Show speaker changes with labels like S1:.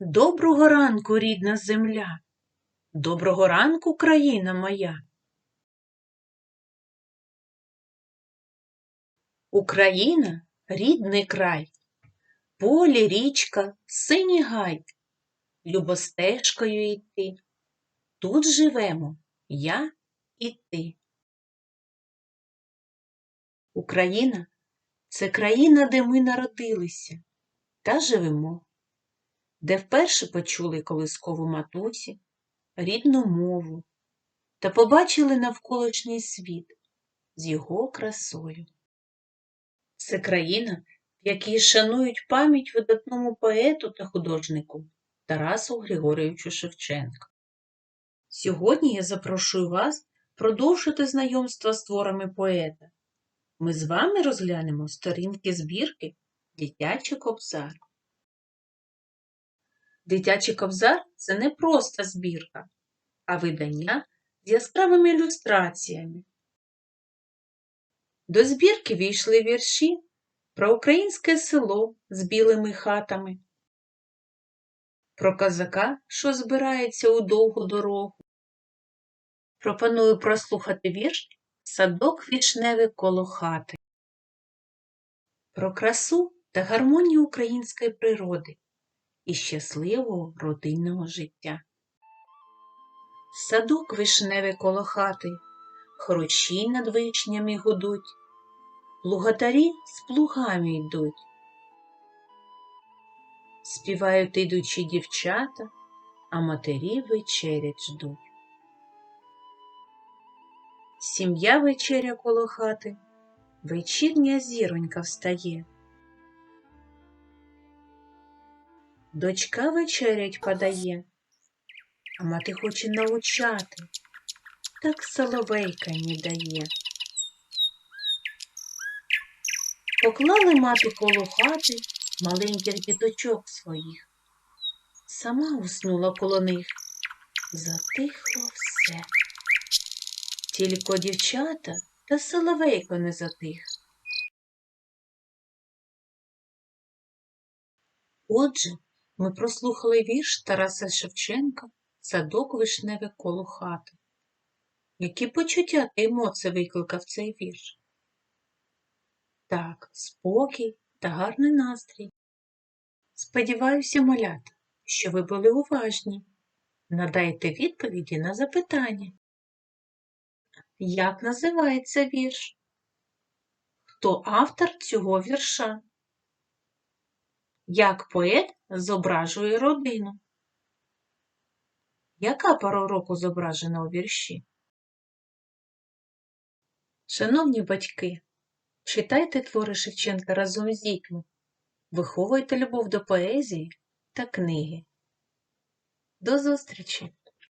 S1: Доброго ранку, рідна земля. Доброго ранку, країна моя. Україна рідний край, полі, річка, синій гай, любостежкою йти. Тут живемо я і ти. Україна це країна, де ми народилися та живемо, де вперше почули колискову матусі, рідну мову та побачили навколишній світ з його красою. Це країна, в якій шанують пам'ять видатному поету та художнику Тарасу Григорійовичу Шевченка. Сьогодні я запрошую вас продовжити знайомство з творами поета. Ми з вами розглянемо сторінки збірки Дитячий кобзар. Дитячий кобзар це не просто збірка, а видання з яскравими ілюстраціями. До збірки війшли вірші про українське село з білими хатами, про козака, що збирається у довгу дорогу. Пропоную прослухати вірш Садок вішневий коло хати. Про красу та гармонію української природи і щасливого родинного життя. Садок вишневий коло хати, хрущі над вишнями гудуть, плугатарі з плугами йдуть. Співають ідучі дівчата, а матері вечерять ждуть. Сім'я вечеря коло хати, вечірня зіронька встає. Дочка вечерять подає, а мати хоче научати, так соловейка не дає. Поклали мати коло хати маленьких діточок своїх, сама уснула коло них, затихло все. Тільки дівчата та соловейко не затих. Отже, ми прослухали вірш Тараса Шевченка Садок вишневе коло хати. Які почуття та емоції викликав цей вірш? Так, спокій та гарний настрій. Сподіваюся, малята, що ви були уважні. Надайте відповіді на запитання. Як називається вірш? Хто автор цього вірша? Як поет зображує родину? Яка пора року зображена у вірші? Шановні батьки, читайте твори Шевченка разом з дітьми, виховуйте любов до поезії та книги. До зустрічі!